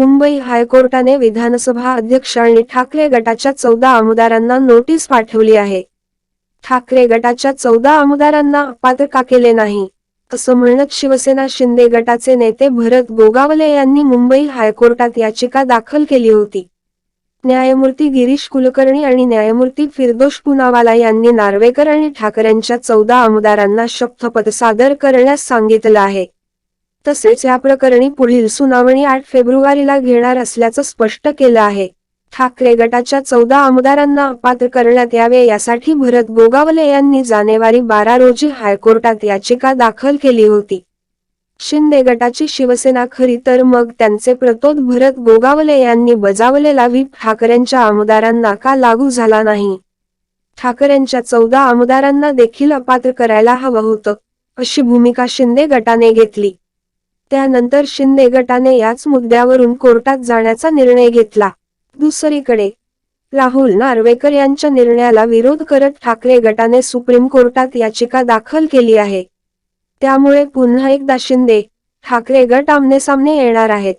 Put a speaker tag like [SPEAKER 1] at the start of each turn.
[SPEAKER 1] मुंबई हायकोर्टाने विधानसभा अध्यक्ष आणि ठाकरे गटाच्या चौदा आमदारांना नोटीस पाठवली आहे. ठाकरे गटाच्या चौदा आमदारांना अपात्र का केले नाही? असं म्हणत शिवसेना शिंदे गटाचे नेते भरत गोगावले यांनी मुंबई हायकोर्टात याचिका दाखल केली होती. न्यायमूर्ती गिरीश कुलकर्णी आणि न्यायमूर्ती फिरदोष पुनावाला यांनी नार्वेकर आणि ठाकरेंच्या चौदा आमदारांना शपथपत्र सादर करण्यास सांगितलं आहे. तसेच या प्रकरणी पुढील सुनावणी आठ फेब्रुवारीला घेणार असल्याचं स्पष्ट केलं आहे. ठाकरे गटाच्या चौदा आमदारांना अपात्र करण्यात यावे यासाठी भरत गोगावले यांनी जानेवारी बारा रोजी हायकोर्टात याचिका दाखल केली होती. शिंदे गटाची शिवसेना खरी तर मग त्यांचे प्रतोद भरत गोगावले यांनी बजावलेला व्हीप ठाकरेंच्या आमदारांना का लागू झाला नाही? ठाकरेंच्या चौदा आमदारांना देखील अपात्र करायला हवं होतं अशी भूमिका शिंदे गटाने घेतली. त्यानंतर शिंदे गटाने याच मुद्द्यावरून कोर्टात जाण्याचा निर्णय घेतला. दुसरीकडे राहुल नार्वेकर यांच्या निर्णयाला विरोध करत ठाकरे गटाने सुप्रीम कोर्टात याचिका दाखल केली आहे. त्यामुळे पुन्हा एकदा शिंदे ठाकरे गट आमने सामने येणार आहेत.